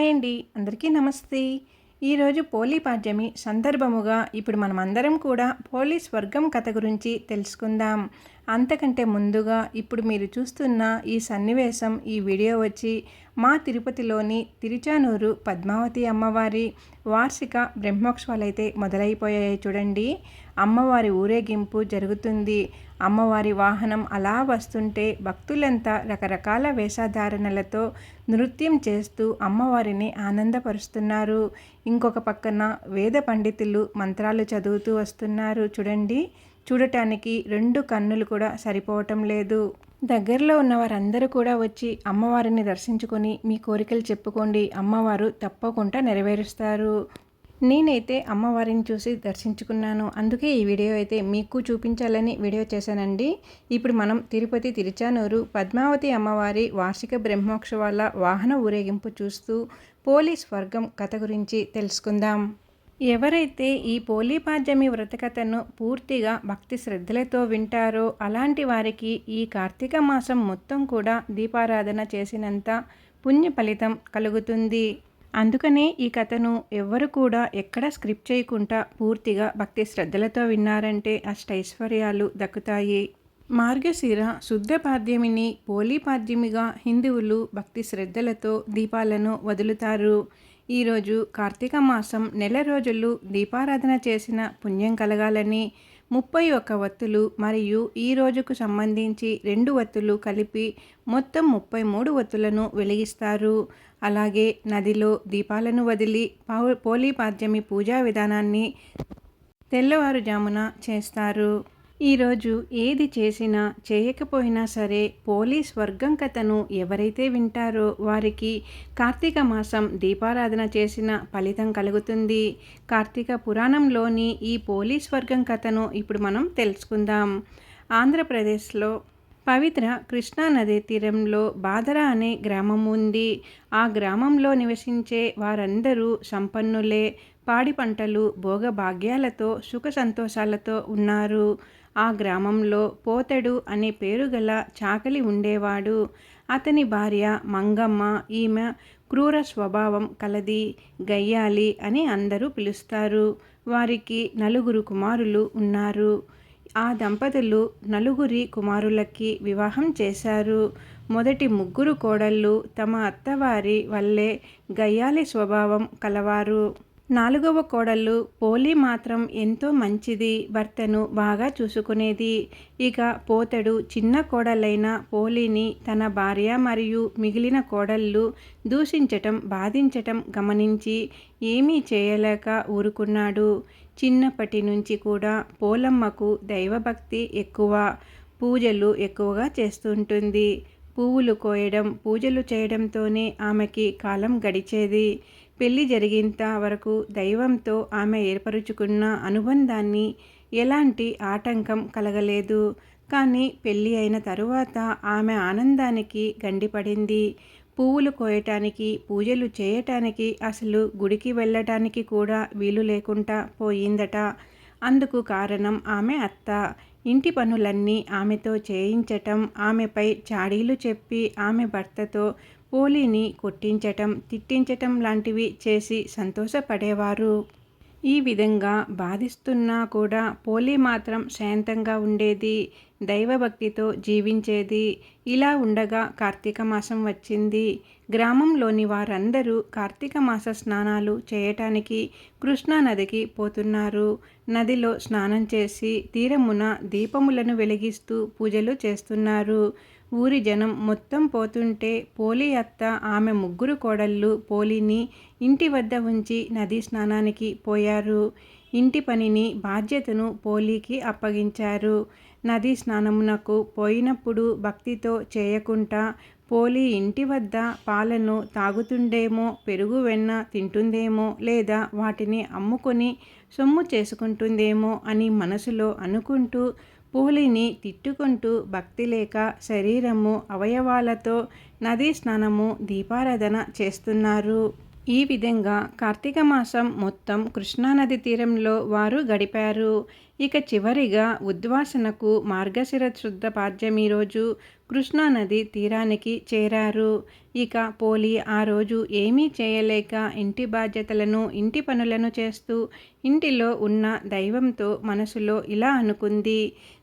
Hi అండి. అందరికీ నమస్తే. ఈరోజు పోలీ పాడ్యమి సందర్భముగా ఇప్పుడు మనమందరం కూడా పోలీస్ వర్గం కథ గురించి తెలుసుకుందాం. అంతకంటే ముందుగా ఇప్పుడు మీరు చూస్తున్న ఈ సన్నివేశం ఈ వీడియో వచ్చి మా తిరుపతిలోని తిరుచానూరు పద్మావతి అమ్మవారి వార్షిక బ్రహ్మోత్సవాలు అయితే మొదలైపోయాయి చూడండి. అమ్మవారి ఊరేగింపు జరుగుతుంది. అమ్మవారి వాహనం అలా వస్తుంటే భక్తులంతా రకరకాల వేషధారణలతో నృత్యం చేస్తూ అమ్మవారిని ఆనందపరుస్తున్నారు. ఇంకొక పక్కన వేద పండితులు మంత్రాలు చదువుతూ వస్తున్నారు చూడండి. చూడటానికి రెండు కన్నులు కూడా సరిపోవటం లేదు. దగ్గరలో ఉన్న వారందరూ కూడా వచ్చి అమ్మవారిని దర్శించుకొని మీ కోరికలు చెప్పుకోండి. అమ్మవారు తప్పకుండా నెరవేరుస్తారు. నేనైతే అమ్మవారిని చూసి దర్శించుకున్నాను. అందుకే ఈ వీడియో అయితే మీకు చూపించాలని వీడియో చేశానండి. ఇప్పుడు మనం తిరుపతి తిరుచానూరు పద్మావతి అమ్మవారి వార్షిక బ్రహ్మోత్సవాల వాహన ఊరేగింపు చూస్తూ పోలీస్ వర్గం కథ గురించి తెలుసుకుందాం. ఎవరైతే ఈ పోలీపాడ్యమి వ్రతకథను పూర్తిగా భక్తి శ్రద్ధలతో వింటారో అలాంటి వారికి ఈ కార్తీక మాసం మొత్తం కూడా దీపారాధన చేసినంత పుణ్య ఫలితం కలుగుతుంది. అందుకనే ఈ కథను ఎవ్వరు కూడా ఎక్కడ స్క్రిప్ట్ చేయకుండా పూర్తిగా భక్తి శ్రద్ధలతో విన్నారంటే అష్టైశ్వర్యాలు దక్కుతాయి. మార్గశిర శుద్ధ పాద్యమిని పోలీపాద్యమిగా హిందువులు భక్తి శ్రద్ధలతో దీపాలను వదులుతారు. ఈరోజు కార్తీక మాసం నెల రోజులు దీపారాధన చేసిన పుణ్యం కలగాలని ముప్పై ఒక్క వత్తులు మరియు ఈ రోజుకు సంబంధించి రెండు వత్తులు కలిపి మొత్తం ముప్పై మూడు వత్తులను వెలిగిస్తారు. అలాగే నదిలో దీపాలను వదిలి పోలీపాద్యమి పూజా విధానాన్ని తెల్లవారుజామున చేస్తారు. ఈరోజు ఏది చేసినా చేయకపోయినా సరే పోలీస్ వర్గం కథను ఎవరైతే వింటారో వారికి కార్తీక మాసం దీపారాధన చేసిన ఫలితం కలుగుతుంది. కార్తీక పురాణంలోని ఈ పోలీస్ వర్గం కథను ఇప్పుడు మనం తెలుసుకుందాం. ఆంధ్రప్రదేశ్లో పవిత్ర కృష్ణా నది తీరంలో బాదర అనే గ్రామం ఉంది. ఆ గ్రామంలో నివసించే వారందరూ సంపన్నులే పాడి పంటలు భోగభాగ్యాలతో సుఖ సంతోషాలతో ఉన్నారు. ఆ గ్రామంలో పోతడు అనే పేరు గల చాకలి ఉండేవాడు. అతని భార్య మంగమ్మ ఈమె క్రూర స్వభావం కలది గయ్యాలి అని అందరూ పిలుస్తారు. వారికి నలుగురు కుమారులు ఉన్నారు. ఆ దంపతులు నలుగురి కుమారులకి వివాహం చేశారు. మొదటి ముగ్గురు కోడళ్ళు తమ అత్తవారి వల్లే గయ్యాలి స్వభావం కలవారు. నాలుగవ కోడళ్ళు పోలి మాత్రం ఎంతో మంచిది భర్తను బాగా చూసుకునేది. ఇక పోతడు చిన్న కోడలైన పోలిని తన భార్య మరియు మిగిలిన కోడళ్ళు దూషించటం బాధించటం గమనించి ఏమీ చేయలేక ఊరుకున్నాడు. చిన్నప్పటి నుంచి కూడా పోలమ్మకు దైవభక్తి ఎక్కువ పూజలు ఎక్కువగా చేస్తుంటుంది. పువ్వులు కోయడం పూజలు చేయడంతోనే ఆమెకి కాలం గడిచేది. పెళ్ళి జరిగేంత వరకు దైవంతో ఆమె ఏర్పరుచుకున్న అనుబంధాన్ని ఎలాంటి ఆటంకం కలగలేదు. కానీ పెళ్ళి అయిన తరువాత ఆమె ఆనందానికి గండిపడింది. పువ్వులు కోయటానికి పూజలు చేయటానికి అసలు గుడికి వెళ్ళటానికి కూడా వీలు లేకుండా పోయిందట. అందుకు కారణం ఆమె అత్త. ఇంటి పనులన్నీ ఆమెతో చేయించటం ఆమెపై చాడీలు చెప్పి ఆమె భర్తతో పోలీని కొట్టించటం తిట్టించటం లాంటివి చేసి సంతోషపడేవారు. ఈ విధంగా బాధిస్తున్నా కూడా పోలీ మాత్రం శాంతంగా ఉండేది దైవభక్తితో జీవించేది. ఇలా ఉండగా కార్తీక మాసం వచ్చింది. గ్రామంలోని వారందరూ కార్తీక మాస స్నానాలు చేయటానికి కృష్ణా నదికి పోతున్నారు. నదిలో స్నానం చేసి తీరమున దీపములను వెలిగిస్తూ పూజలు చేస్తున్నారు. ఊరి జనం మొత్తం పోతుంటే పోలి అత్త ఆమె ముగ్గురు కోడళ్ళు పోలిని ఇంటి వద్ద ఉంచి నదీ స్నానానికి పోయారు. ఇంటి పనిని బాధ్యతను పోలీకి అప్పగించారు. నదీ స్నానమునకు పోయినప్పుడు భక్తితో చేయకుండా పోలి ఇంటి వద్ద పాలను తాగుతుండేమో పెరుగు వెన్న తింటుందేమో లేదా వాటిని అమ్ముకొని సొమ్ము చేసుకుంటుందేమో అని మనసులో అనుకుంటూ పూలిని తిట్టుకుంటూ భక్తి లేక శరీరము అవయవాలతో నదీ స్నానము దీపారాధన చేస్తున్నారు. ఈ విధంగా కార్తీక మాసం మొత్తం కృష్ణానది తీరంలో వారు గడిపారు. ఇక చివరిగా ఉద్వాసనకు మార్గశిర శుద్ధ పాడ్యమి రోజు కృష్ణానది తీరానికి చేరారు. ఇక పోలి ఆ రోజు ఏమీ చేయలేక ఇంటి బాధ్యతలను ఇంటి పనులను చేస్తూ ఇంటిలో ఉన్న దైవంతో మనసులో ఇలా అనుకుంది.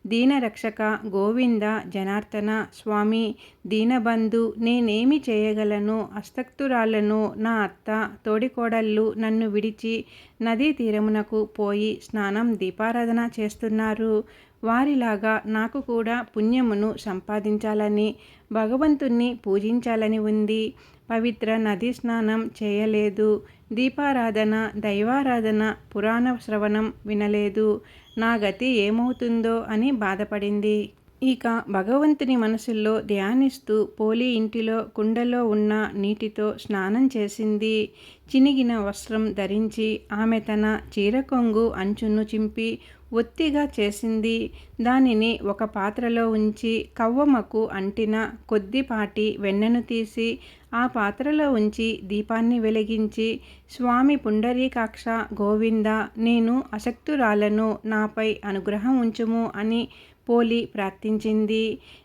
దీనరక్షక గోవింద జనార్దన స్వామి దీనబంధు నేనేమి చేయగలను? అస్తక్తురాలను నా అత్త తోడికోడళ్ళు నన్ను విడిచి నదీ తీరమునకు పోయి స్నానం దీపారాధన చేస్తున్నారు. వారిలాగా నాకు కూడా పుణ్యమును సంపాదించాలని భగవంతుణ్ణి పూజించాలని ఉంది. పవిత్ర నదీ స్నానం చేయలేదు. దీపారాధన దైవారాధన పురాణ శ్రవణం వినలేదు. నా గతి ఏమవుతుందో అని బాధపడింది. ఇక భగవంతుని మనసుల్లో ధ్యానిస్తూ పోలి ఇంటిలో కుండలో ఉన్న నీటితో స్నానం చేసింది. చినిగిన వస్త్రం ధరించి ఆమె తన చీరకొంగు అంచును చింపి ఒత్తిగా చేసింది. దానిని ఒక పాత్రలో ఉంచి కవ్వమకు అంటిన కొద్దిపాటి వెన్నను తీసి ఆ పాత్రలో ఉంచి దీపాన్ని వెలిగించి స్వామి పుండరీకాక్ష గోవింద నేను అశక్తురాలను నాపై అనుగ్రహం ఉంచుము అని పోలి ప్రార్థించింది.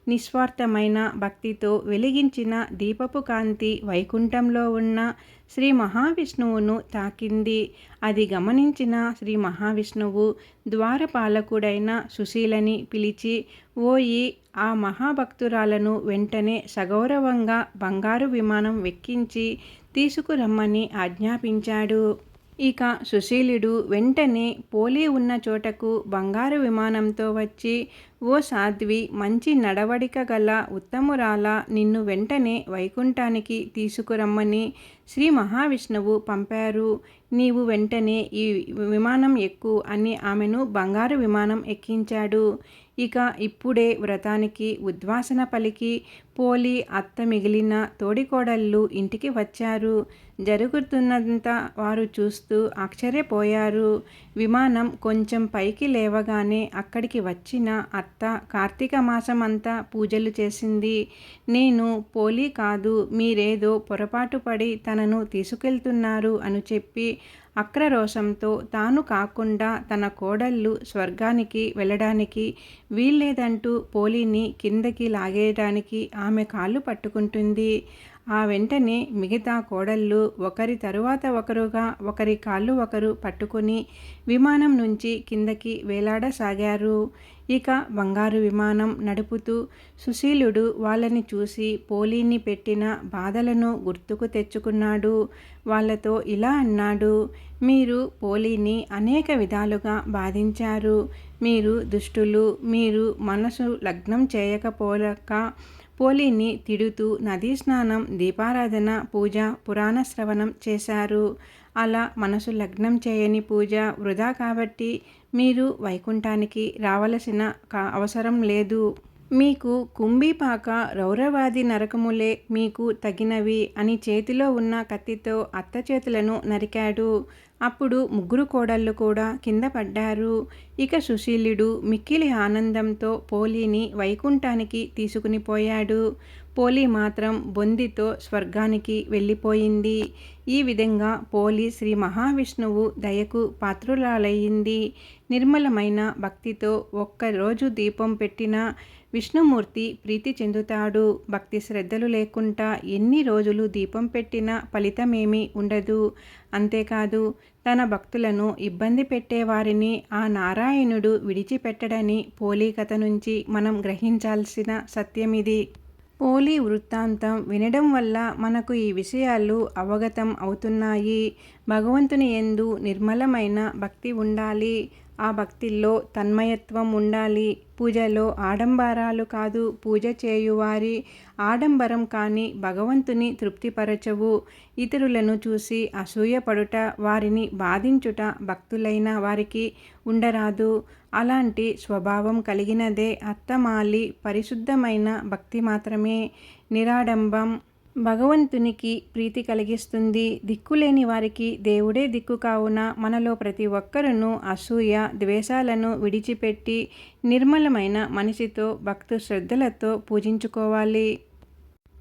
నిస్వార్థమైన భక్తితో వెలిగించిన దీపపు కాంతి వైకుంఠంలో ఉన్న శ్రీ మహావిష్ణువును తాకింది. అది గమనించిన శ్రీ మహావిష్ణువు ద్వారపాలకుడైన సుశీలని పిలిచి ఓయి ఆ మహాభక్తురాలను వెంటనే సగౌరవంగా బంగారు విమానం వెక్కించి తీసుకురమ్మని ఆజ్ఞాపించాడు. ఇక సుశీలుడు వెంటనే పోలి ఉన్న చోటకు బంగారు విమానంతో వచ్చి ఓ సాధ్వి మంచి నడవడిక గల ఉత్తమురాల నిన్ను వెంటనే వైకుంఠానికి తీసుకురమ్మని శ్రీ మహావిష్ణువు పంపారు. నీవు వెంటనే ఈ విమానం ఎక్కు అని ఆమెను బంగారు విమానం ఎక్కించాడు. ఇక ఇప్పుడే వ్రతానికి ఉద్వాసన పలికి పోలి అత్త మిగిలిన తోడికోడళ్ళు ఇంటికి వచ్చారు. జరుగుతున్నంత వారు చూస్తూ ఆశ్చర్యపోయారు. విమానం కొంచెం పైకి లేవగానే అక్కడికి వచ్చిన అత్త కార్తీక మాసం అంతా పూజలు చేసింది. నేను పోలి కాదు మీరేదో పొరపాటు పడి తనను తీసుకెళ్తున్నారు అని చెప్పి అక్రరోషంతో తాను కాకుండా తన కోడళ్ళు స్వర్గానికి వెళ్ళడానికి వీల్లేదంటూ పోలీని కిందకి లాగేయడానికి ఆమె కాళ్ళు పట్టుకుంటుంది. ఆ వెంటనే మిగతా కోడళ్ళు ఒకరి తరువాత ఒకరుగా ఒకరి కాళ్ళు ఒకరు పట్టుకొని విమానం నుంచి కిందకి వేలాడసాగారు. ఇక బంగారు విమానం నడుపుతూ సుశీలుడు వాళ్ళని చూసి పోలీని పెట్టిన బాధలను గుర్తుకు తెచ్చుకున్నాడు. వాళ్ళతో ఇలా అన్నాడు మీరు పోలీని అనేక విధాలుగా బాధించారు. మీరు దుష్టులు మీరు మనసు లగ్నం చేయకపోలక పోలీని తిడుతూ నదీ స్నానం దీపారాధన పూజ పురాణ శ్రవణం చేశారు. అలా మనసు లగ్నం చేయని పూజ వృధా కాబట్టి మీరు వైకుంఠానికి రావలసిన అవసరం లేదు. మీకు కుంభీపాక రౌరవాది నరకములే మీకు తగినవి అని చేతిలో ఉన్న కత్తితో అత్త చేతులను నరికాడు. అప్పుడు ముగ్గురు కోడళ్ళు కూడా కింద పడ్డారు. ఇక సుశీలుడు మిక్కిలి ఆనందంతో పోలీని వైకుంఠానికి తీసుకుని పోయాడు. పోలి మాత్రం బొందితో స్వర్గానికి వెళ్ళిపోయింది. ఈ విధంగా పోలి శ్రీ మహావిష్ణువు దయకు పాత్రురాలయ్యింది. నిర్మలమైన భక్తితో ఒక్కరోజు దీపం పెట్టిన విష్ణుమూర్తి ప్రీతి చెందుతాడు. భక్తి శ్రద్ధలు లేకుండా ఎన్ని రోజులు దీపం పెట్టినా ఫలితమేమీ ఉండదు. అంతేకాదు తన భక్తులను ఇబ్బంది పెట్టేవారిని ఆ నారాయణుడు విడిచిపెట్టడని పోలీ కథ నుంచి మనం గ్రహించాల్సిన సత్యమిది. పోలీ వృత్తాంతం వినడం వల్ల మనకు ఈ విషయాలు అవగతం అవుతున్నాయి. భగవంతుని ఎందు నిర్మలమైన భక్తి ఉండాలి. ఆ భక్తిల్లో తన్మయత్వం ఉండాలి. పూజలో ఆడంబరాలు కాదు. పూజ చేయువారి ఆడంబరం కానీ భగవంతుని తృప్తిపరచవు. ఇతరులను చూసి అసూయపడుట వారిని బాధించుట భక్తులైన వారికి ఉండరాదు. అలాంటి స్వభావం కలిగినదే అత్తమాలి పరిశుద్ధమైన భక్తి మాత్రమే. నిరాడంబం భగవంతునికి ప్రీతి కలిగిస్తుంది. దిక్కులేని వారికి దేవుడే దిక్కు కావున మనలో ప్రతి ఒక్కరును అసూయ ద్వేషాలను విడిచిపెట్టి నిర్మలమైన మనిషితో భక్తు శ్రద్ధలతో పూజించుకోవాలి.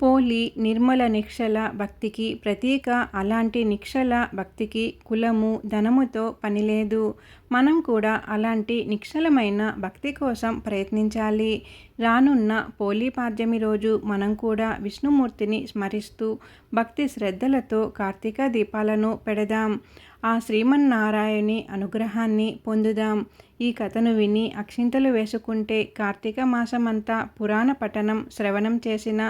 పోలి నిర్మల నిక్షల భక్తికి ప్రతీక అలాంటి నిక్షల భక్తికి కులము ధనముతో పనిలేదు. మనం కూడా అలాంటి నిక్షలమైన భక్తి కోసం ప్రయత్నించాలి. రానున్న పోలీపాడ్యమి రోజు మనం కూడా విష్ణుమూర్తిని స్మరిస్తూ భక్తి శ్రద్ధలతో కార్తీక దీపాలను పెడదాం. ఆ శ్రీమన్నారాయణి అనుగ్రహాన్ని పొందుదాం. ఈ కథను విని అక్షింతలు వేసుకుంటే కార్తీక మాసమంతా పురాణ పఠనం శ్రవణం చేసిన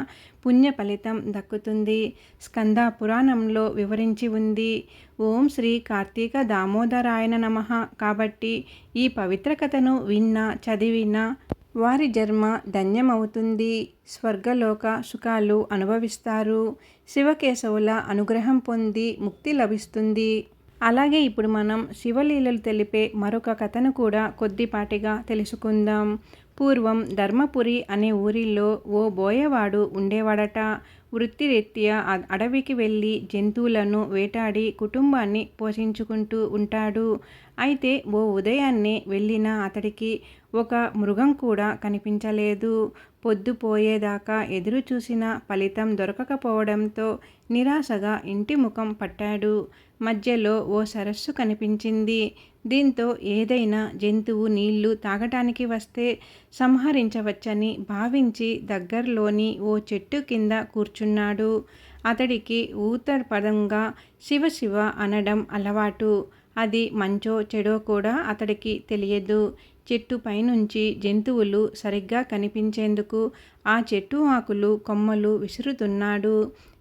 పుణ్య ఫలితం దక్కుతుంది. స్కంద పురాణంలో వివరించి ఉంది. ఓం శ్రీ కార్తీక దామోదరాయన నమ. కాబట్టి ఈ పవిత్ర కథను విన్నా చదివినా వారి జన్మ ధన్యమవుతుంది. స్వర్గలోక సుఖాలు అనుభవిస్తారు. శివకేశవుల అనుగ్రహం పొంది ముక్తి లభిస్తుంది. అలాగే ఇప్పుడు మనం శివలీలలు తెలిపే మరొక కథను కూడా కొద్దిపాటిగా తెలుసుకుందాం. పూర్వం ధర్మపురి అనే ఊరిలో ఓ బోయవాడు ఉండేవాడట. వృత్తిరీత్యా అడవికి వెళ్ళి జంతువులను వేటాడి కుటుంబాన్ని పోషించుకుంటూ ఉంటాడు. అయితే ఓ ఉదయాన్నే వెళ్ళిన అతడికి ఒక మృగం కూడా కనిపించలేదు. పొద్దుపోయేదాకా ఎదురు చూసిన ఫలితం దొరకకపోవడంతో నిరాశగా ఇంటి ముఖం పట్టాడు. మధ్యలో ఓ సరస్సు కనిపించింది. దీంతో ఏదైనా జంతువు నీళ్ళు తాగటానికి వస్తే సంహరించవచ్చని భావించి దగ్గరలోని ఓ చెట్టు కింద కూర్చున్నాడు. అతడికి ఊతపదంగా శివ శివ అనడం అలవాటు. అది మంచో చెడో కూడా అతడికి తెలియదు. చెట్టు పైనుంచి జంతువులు సరిగ్గా కనిపించేందుకు ఆ చెట్టు ఆకులు కొమ్మలు విసురుతున్నాడు.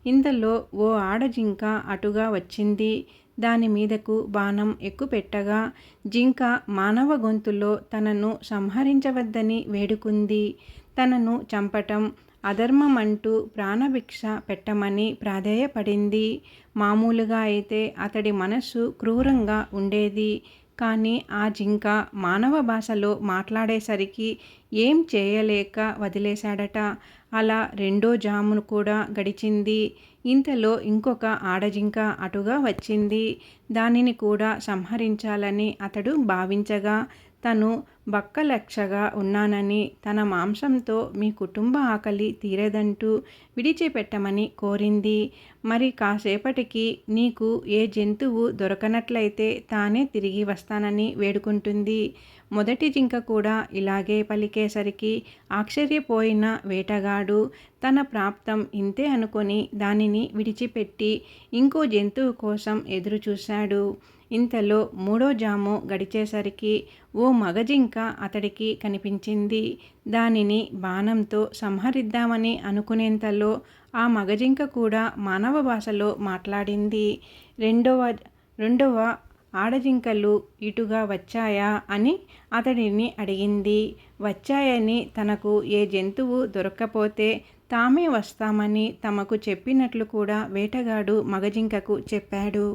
ఇంతలో ఓ ఆడజింక అటుగా వచ్చింది. దాని మీదకు బాణం ఎక్కుపెట్టగా జింక మానవ గొంతులో తనను సంహరించవద్దని వేడుకుంది. తనను చంపటం అధర్మమంటూ ప్రాణభిక్ష పెట్టమని ప్రాధేయపడింది. మామూలుగా అయితే అతడి మనస్సు క్రూరంగా ఉండేది. కానీ ఆ జింక మానవ భాషలో మాట్లాడేసరికి ఏం చేయలేక వదిలేశాడట. అలా రెండో జామును కూడా గడిచింది. ఇంతలో ఇంకొక ఆడజింక అటుగా వచ్చింది. దానిని కూడా సంహరించాలని అతడు భావించగా తను బక్కలక్షగా ఉన్నానని తన మాంసంతో మీ కుటుంబ ఆకలి తీరదంటూ విడిచిపెట్టమని కోరింది. మరి కాసేపటికి నీకు ఏ జంతువు దొరకనట్లయితే తానే తిరిగి వస్తానని వేడుకుంటుంది. మొదటి జింక కూడా ఇలాగే పలికేసరికి ఆశ్చర్యపోయిన వేటగాడు తన ప్రాప్తం ఇంతే అనుకొని దానిని విడిచిపెట్టి ఇంకో జంతువు కోసం ఎదురుచూశాడు. ఇంతలో మూడో జాము గడిచేసరికి ఓ మగజింక అతడికి కనిపించింది. దానిని బాణంతో సంహరిద్దామని అనుకునేంతలో ఆ మగజింక కూడా మానవ భాషలో మాట్లాడింది. రెండవ రెండవ ఆడజింకలు ఇటుగా వచ్చాయా అని అతడిని అడిగింది. వచ్చాయని తనకు ఏ జంతువు దొరక్కపోతే తామే వస్తామని తమకు చెప్పినట్లు కూడా వేటగాడు మగజింకకు చెప్పాడు.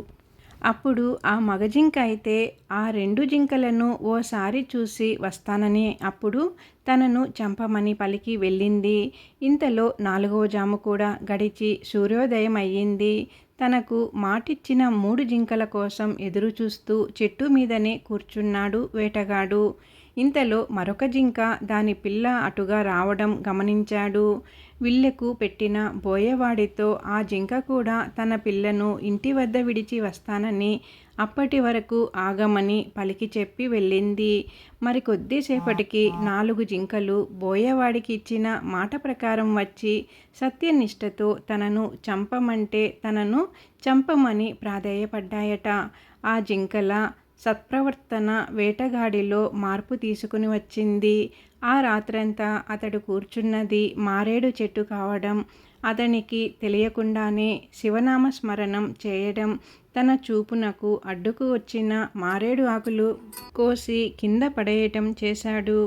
అప్పుడు ఆ మగజింక అయితే ఆ రెండు జింకలను ఓసారి చూసి వస్తానని అప్పుడు తనను చంపమని పలికి వెళ్ళింది. ఇంతలో నాలుగవ జాము కూడా గడిచి సూర్యోదయం అయ్యింది తనకు మాటిచ్చిన మూడు జింకల కోసం ఎదురుచూస్తూ చెట్టు మీదనే కూర్చున్నాడు వేటగాడు. ఇంతలో మరొక జింక దాని పిల్ల అటుగా రావడం గమనించాడు. విల్లెకు పెట్టిన బోయవాడితో ఆ జింక కూడా తన పిల్లను ఇంటి వద్ద విడిచి వస్తానని అప్పటి వరకు ఆగమని పలికి చెప్పి వెళ్ళింది. మరి కొద్దిసేపటికి నాలుగు జింకలు బోయవాడికి ఇచ్చిన మాట ప్రకారం వచ్చి సత్యనిష్టతో తనను చంపమంటే తనను చంపమని ప్రాధేయపడ్డాయట. ఆ జింకల సత్ప్రవర్తన వేటగాడిలో మార్పు తీసుకుని వచ్చింది. ఆ రాత్రంతా అతడు కూర్చున్నది మారేడు చెట్టు కావడం అతనికి తెలియకుండానే శివనామ స్మరణం చేయడం తన చూపునకు అడ్డుకు వచ్చిన మారేడు ఆకులు కోసి కింద పడేయటం చేశాడు.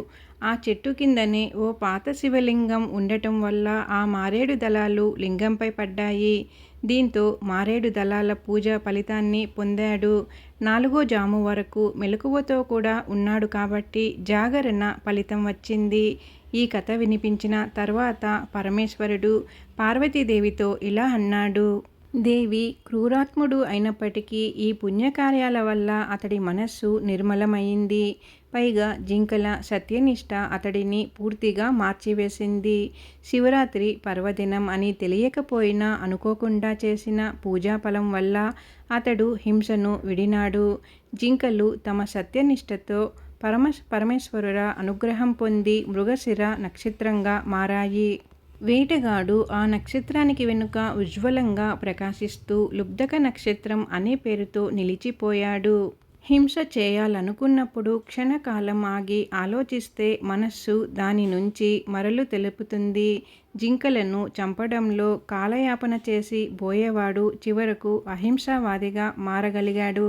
ఆ చెట్టు కిందనే ఓ పాత శివలింగం ఉండటం వల్ల ఆ మారేడు దళాలు లింగంపై పడ్డాయి. దీంతో మారేడు దళాల పూజ ఫలితాన్ని పొందాడు. నాలుగో జాము వరకు మెలకువతో కూడా ఉన్నాడు కాబట్టి జాగరణ ఫలితం వచ్చింది. ఈ కథ వినిపించిన తర్వాత పరమేశ్వరుడు పార్వతీదేవితో ఇలా అన్నాడు. దేవి క్రూరాత్ముడు అయినప్పటికీ ఈ పుణ్యకార్యాల వల్ల అతడి మనస్సు నిర్మలమైంది పైగా జింకల సత్యనిష్ట అతడిని పూర్తిగా మార్చివేసింది. శివరాత్రి పర్వదినం అని తెలియకపోయినా అనుకోకుండా చేసిన పూజాఫలం వల్ల అతడు హింసను విడినాడు. జింకలు తమ సత్యనిష్టతో పరమ పరమేశ్వరుల అనుగ్రహం పొంది మృగశిర నక్షత్రంగా మారాయి. వేటగాడు ఆ నక్షత్రానికి వెనుక ఉజ్వలంగా ప్రకాశిస్తూ లుబ్ధక నక్షత్రం అనే పేరుతో నిలిచిపోయాడు. హింస చేయాలనుకున్నప్పుడు క్షణకాలం ఆగి ఆలోచిస్తే మనస్సు దాని నుంచి మరలు తెలుపుతుంది. జింకలను చంపడంలో కాలయాపన చేసి బోయేవాడు చివరకు అహింసావాదిగా మారగలిగాడు.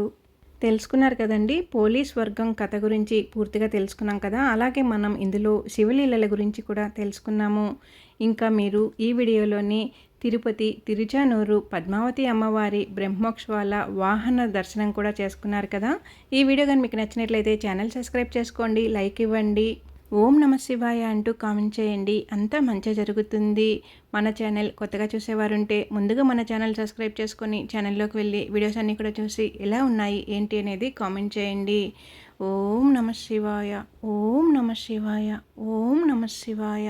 తెలుసుకున్నారు కదండి పోలీస్ వర్గం కథ గురించి పూర్తిగా తెలుసుకున్నాం కదా అలాగే మనం ఇందులో శివలీలల గురించి కూడా తెలుసుకున్నాము. ఇంకా మీరు ఈ వీడియోలోని తిరుపతి తిరుచానూరు పద్మావతి అమ్మవారి బ్రహ్మోక్షవాల వాహన దర్శనం కూడా చేసుకున్నారు కదా. ఈ వీడియో కానీ మీకు నచ్చినట్లయితే ఛానల్ సబ్స్క్రైబ్ చేసుకోండి లైక్ ఇవ్వండి. ఓం నమ శివాయ అంటూ కామెంట్ చేయండి. అంతా మంచి జరుగుతుంది. మన ఛానల్ కొత్తగా చూసేవారుంటే ముందుగా మన ఛానల్ సబ్స్క్రైబ్ చేసుకొని ఛానల్లోకి వెళ్ళి వీడియోస్ అన్నీ కూడా చూసి ఎలా ఉన్నాయి ఏంటి అనేది కామెంట్ చేయండి. ఓం నమ శివాయ ఓం నమ శివాయ ఓం నమ శివాయ.